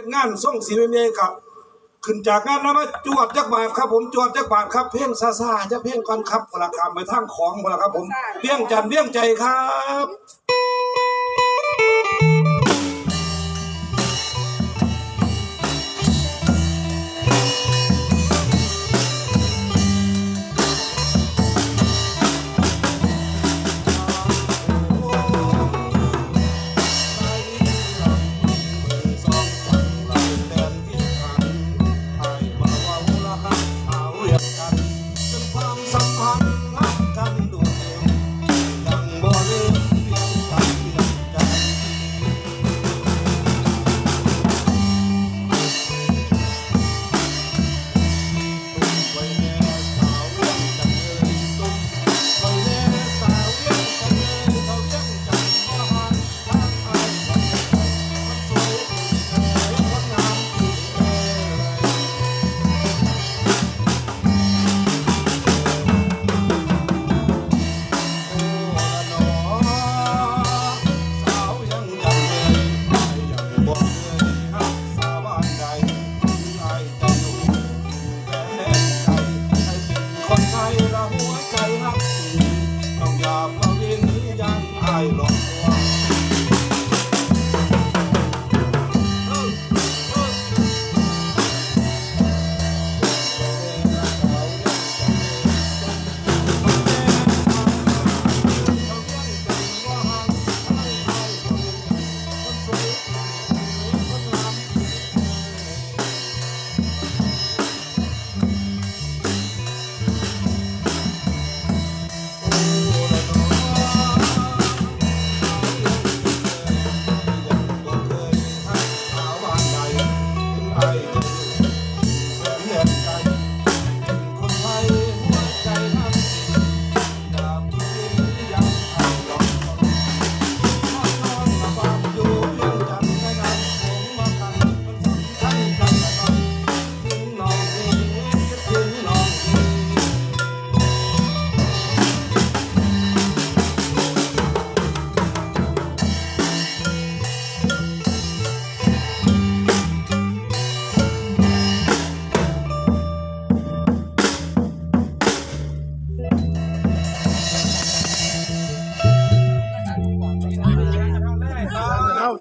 เป็นงานส่งสีเมียกับขึ้นจากงานแล้วมาจวดจักบาทครับผมจวดจักบาทครับ เพ่งซาซาจะเพ่งก่อนครับพลักามไปทางของพลัครับผมเลี้ยงจันทร์เลี้ยงใจครับ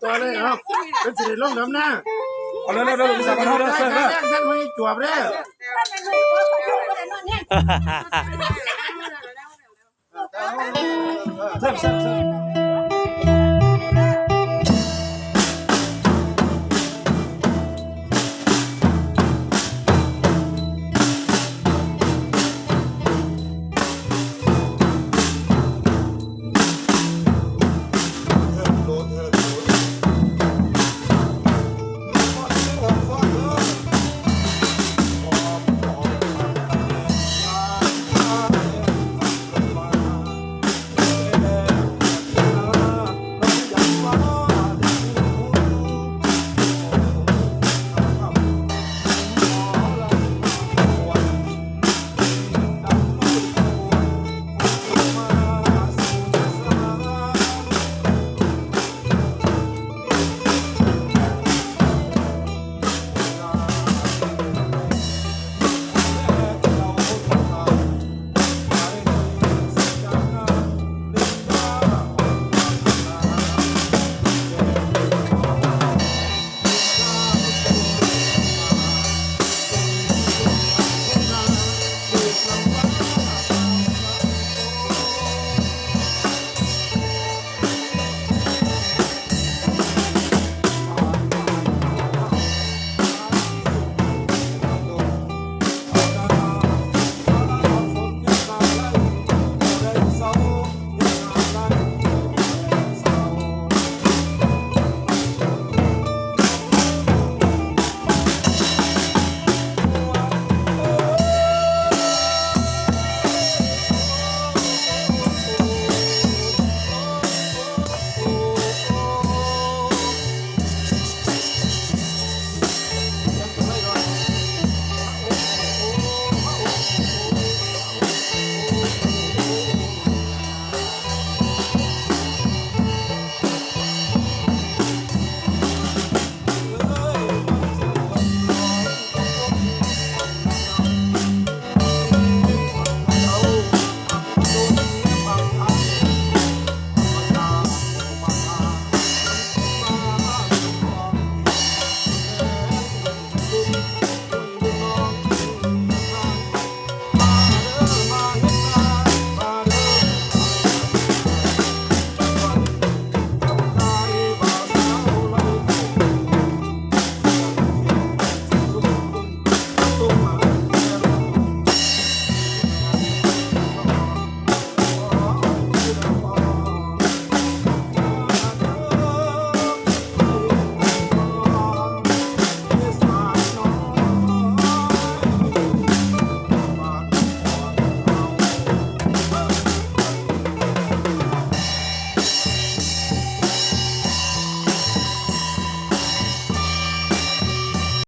ตัวเลยเอาเป็นสิริลงน้ำหน้าเอาเร็วเร็วเร็วพี่สาวมาเท่าเร็วท่าเร็วนเร็วท่านไม่จวบเลยเร็วเร็วเร็ว